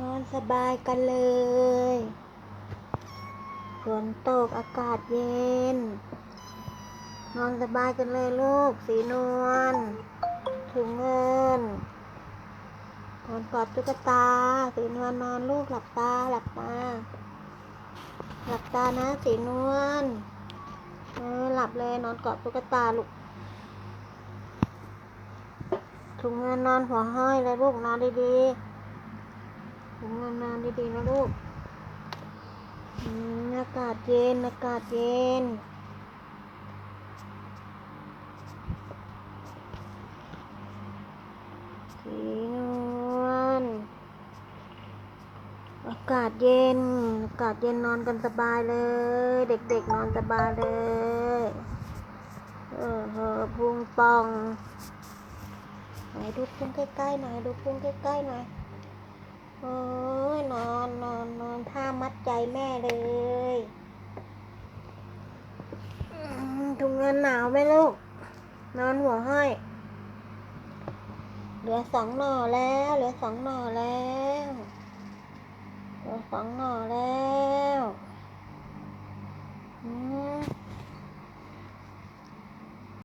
นอนสบายกันเลยฝนตกอากาศเย็น นอนสบายกันเลยลูก สีนวลถุงเงินนอนกอดตุ๊กตา สีนวลนอนลูกหลับตาหลับตา หลับตานะ สีนวลเออหลับเลยนอนกอดตุ๊กตาลูกถุงเงินนอนหัวห้อยเลยลูกนอนดีๆ ถุงเงินนอนดีๆนะลูกอืมอากาศเย็น อากาศเย็น สีนวล อากาศเย็น อากาศเย็นนอนกันสบายเลย เด็กๆนอนสบายเลย เออเออพุงปองไหนดูพุงใกล้ๆหน่อย ดูพุงใกล้ๆหน่อย โอ้ยนอนนอนนอนท่ามัดใจแม่เลยถุงเงินหนาวไหมลูก นอนหัวห้อยเหลือสองหน่อแล้ว เหลือสองหน่อแล้ว เหลือสองหน่อแล้ว